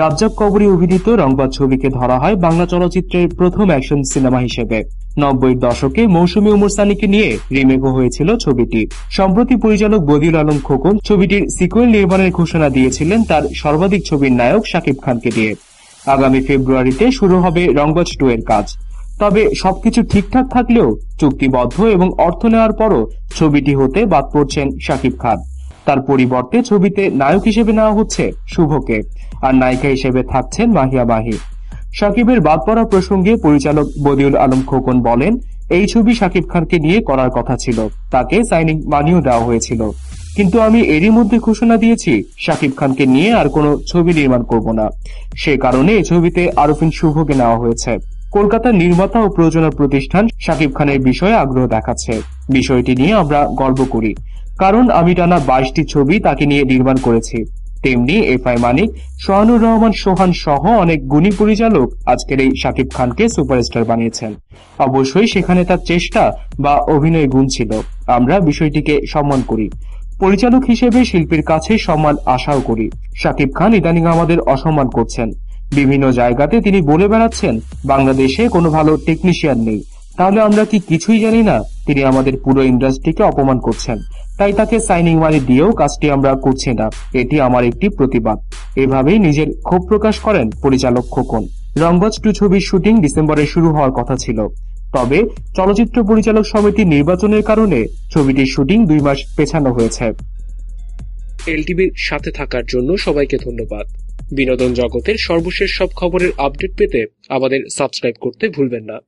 রাজ্জাক কবরী অভিনীত রংবাজ ছবিকে ধরা হয় বাংলা চলচ্চিত্রের প্রথম অ্যাকশন সিনেমা হিসেবে। নব্বই দশকে মৌসুমী উমর সানিকে নিয়ে রিমেকও হয়েছিল ছবিটি। সম্প্রতি পরিচালক বদিউল আলম খোকন ছবিটির সিকুয়েল নির্মাণের ঘোষণা দিয়েছিলেন তার সর্বাধিক ছবির নায়ক শাকিব খানকে দিয়ে। আগামী ফেব্রুয়ারিতে শুরু হবে রংবাজ টু এর কাজ। তবে সবকিছু ঠিকঠাক থাকলেও চুক্তিবদ্ধ এবং অর্থ নেওয়ার পরও ছবিটি হতে বাদ পড়ছেন শাকিব খান। তার পরিবর্তে ছবিতে নায়ক হিসেবে নেওয়া হচ্ছে শুভকে, আর নায়িকা হিসেবে থাকছেন মাহিয়া মাহি। সাকিবের বাদ পড়া প্রসঙ্গে পরিচালক বদিউল আলম খোকন বলেন, এই ছবি শাকিব খানকে নিয়ে করার কথা ছিল। তাকে সাইনিং মানিও দেওয়া হয়েছিল। কিন্তু আমি এরই মধ্যে ঘোষণা দিয়েছি শাকিব খানকে নিয়ে আর কোনো ছবি নির্মাণ করব না। সে কারণে এই ছবিতে আরফিন শুভকে নেওয়া হয়েছে। কলকাতার নির্মাতা ও প্রযোজনা প্রতিষ্ঠান শাকিব খানের বিষয়ে আগ্রহ দেখাচ্ছে। বিষয়টি নিয়ে আমরা গর্ব করি। কারণ আমি টানা বাইশটি ছবি তাকে নিয়ে নির্মাণ করেছি। তেমনি এফ আই মানিক সোহানুর রহমান সোহান সহ অনেক গুণী পরিচালক আজকের এই শাকিব খানকে সুপারস্টার বানিয়েছেন। অবশ্যই সেখানে তার চেষ্টা বা অভিনয় গুণ ছিল। আমরা বিষয়টিকে সম্মান করি। পরিচালক হিসেবে শিল্পীর কাছে সম্মান আশাও করি। শাকিব খান ইদানিং আমাদের অসম্মান করছেন। বিভিন্ন জায়গাতে তিনি বলে বেড়াচ্ছেন, বাংলাদেশে কোনো ভালো টেকনিশিয়ান নেই। তাহলে আমরা কি কিছুই জানি না? তিনি আমাদের পুরো ইন্ডাস্ট্রিকে অপমান করছেন। তাই তাকে সাইনিং মানি দিয়েও কাজটি আমরা করছি না। এটি আমার একটি প্রতিবাদ। এভাবেই নিজের ক্ষোভ প্রকাশ করেন পরিচালক খোকন। রংবাজ টু ছবির শুটিং ডিসেম্বরে শুরু হওয়ার কথা ছিল। তবে চলচ্চিত্র পরিচালক সমিতির নির্বাচনের কারণে ছবিটির শুটিং দুই মাস পেছানো হয়েছে। এলটিভির সাথে থাকার জন্য সবাইকে ধন্যবাদ। বিনোদন জগতের সর্বশেষ সব খবরের আপডেট পেতে আমাদের সাবস্ক্রাইব করতে ভুলবেন না।